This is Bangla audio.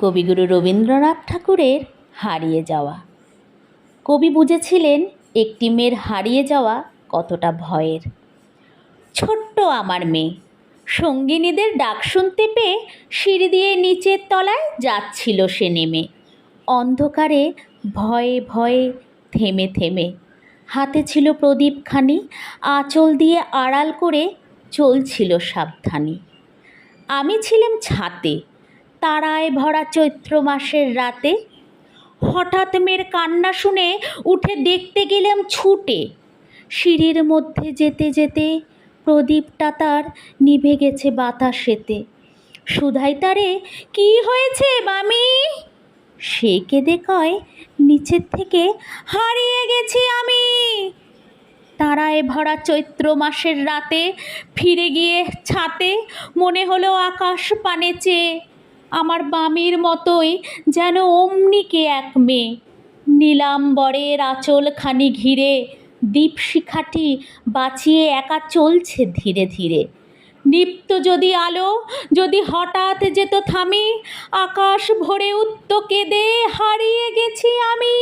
কবিগুরু রবীন্দ্রনাথ ঠাকুরের হারিয়ে যাওয়া। কবি বুঝেছিলেন, একটি মেয়ের হারিয়ে যাওয়া কতটা ভয়ের। ছোট্ট আমার মেয়ে, সঙ্গিনীদের ডাক শুনতে পেয়ে সিঁড়ি দিয়ে নিচের তলায় যাচ্ছিল সে নেমে। অন্ধকারে ভয়ে ভয়ে থেমে থেমে, হাতে ছিল প্রদীপখানি, আঁচল দিয়ে আড়াল করে চলছিল সাবধানে। আমি ছিলাম ছাতে তারায় ভরা চৈত্র মাসের রাতে হঠাৎ মেয়ের কান্না শুনে উঠে দেখতে গেলাম ছুটে। সিঁড়ির মধ্যে যেতে যেতে প্রদীপটা তার নিভে গেছে বাতাসেতে। সুধাই তারে, কি হয়েছে মামি? সে কেঁদে কয়, নিচের থেকে হারিয়ে গেছি আমি। তারায় ভরা চৈত্র মাসের রাতে ফিরে গিয়ে ছাতে মনে হলো আকাশ পানে চেয়ে আমার বামির মতোই যেন অমনিকে এক মেয়ে। নীলাম্বরের আঁচলখানি ঘিরে দীপশিখাটি বাঁচিয়ে একা চলছে ধীরে ধীরে। নিপ্ত যদি আলো, যদি হঠাৎ যেত থামি, আকাশ ভরে উত্ত কেঁদে হারিয়ে গেছি আমি।